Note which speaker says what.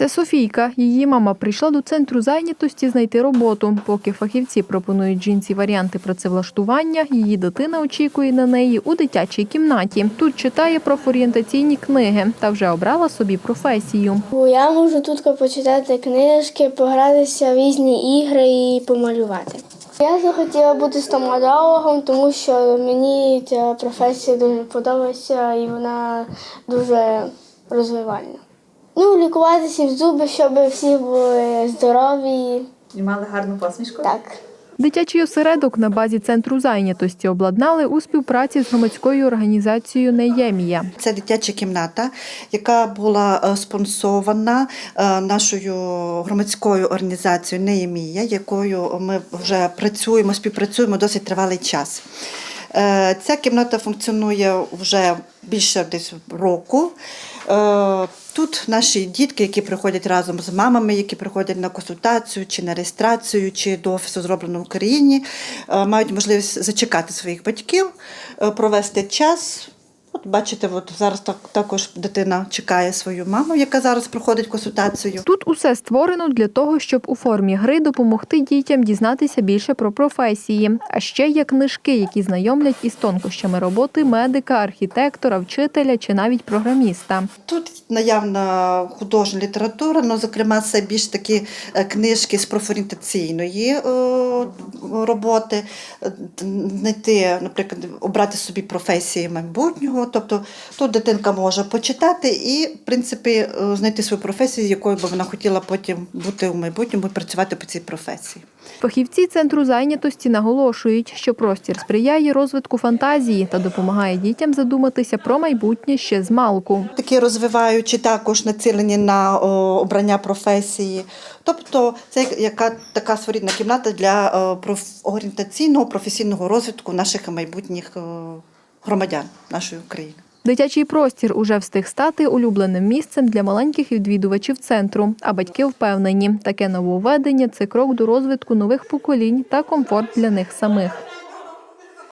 Speaker 1: Це Софійка. Її мама прийшла до центру зайнятості знайти роботу. Поки фахівці пропонують жінці варіанти працевлаштування, її дитина очікує на неї у дитячій кімнаті. Тут читає профорієнтаційні книги та вже обрала собі професію.
Speaker 2: Я можу тут почитати книжки, погратися в різні ігри і помалювати. Я захотіла бути стоматологом, тому що мені ця професія дуже подобається і вона дуже розвивальна. Ну, лікувати всім зуби, щоб всі були здорові.
Speaker 3: І мали гарну посмішку?
Speaker 2: Так.
Speaker 1: Дитячий осередок на базі центру зайнятості обладнали у співпраці з громадською організацією Неємія.
Speaker 4: Це дитяча кімната, яка була е, спонсована е, нашою громадською організацією Неємія, якою ми вже працюємо, співпрацюємо досить тривалий час. Е, Ця кімната функціонує вже більше десь року. Е, Тут наші дітки, які приходять разом з мамами, які приходять на консультацію чи на реєстрацію, чи до офісу зроблено в Україні, е, мають можливість зачекати своїх батьків, провести час. От бачите, от зараз так, також дитина чекає свою маму, яка зараз проходить консультацію.
Speaker 1: Тут усе створено для того, щоб у формі гри допомогти дітям дізнатися більше про професії. А ще є книжки, які знайомлять із тонкощами роботи медика, архітектора, вчителя чи навіть програміста.
Speaker 4: Тут наявна художня література, ну, зокрема, це більш такі е, книжки з профорієнтаційної е, роботи, Е, знайти, наприклад, обрати собі професії майбутнього. Тобто тут дитинка може почитати і, в принципі, е, знайти свою професію, якою би вона хотіла потім бути у майбутньому і працювати по цій професії.
Speaker 1: Фахівці центру зайнятості наголошують, що простір сприяє розвитку фантазії та допомагає дітям задуматися про майбутнє ще з малку.
Speaker 4: такі розвиваючі також націлені на обрання професії. Тобто це яка така своєрідна кімната для орієнтаційного професійного розвитку наших майбутніх громадян нашої України.
Speaker 1: Дитячий простір уже встиг стати улюбленим місцем для маленьких відвідувачів центру. А батьки впевнені, таке нововведення – це крок до розвитку нових поколінь та комфорт для них самих.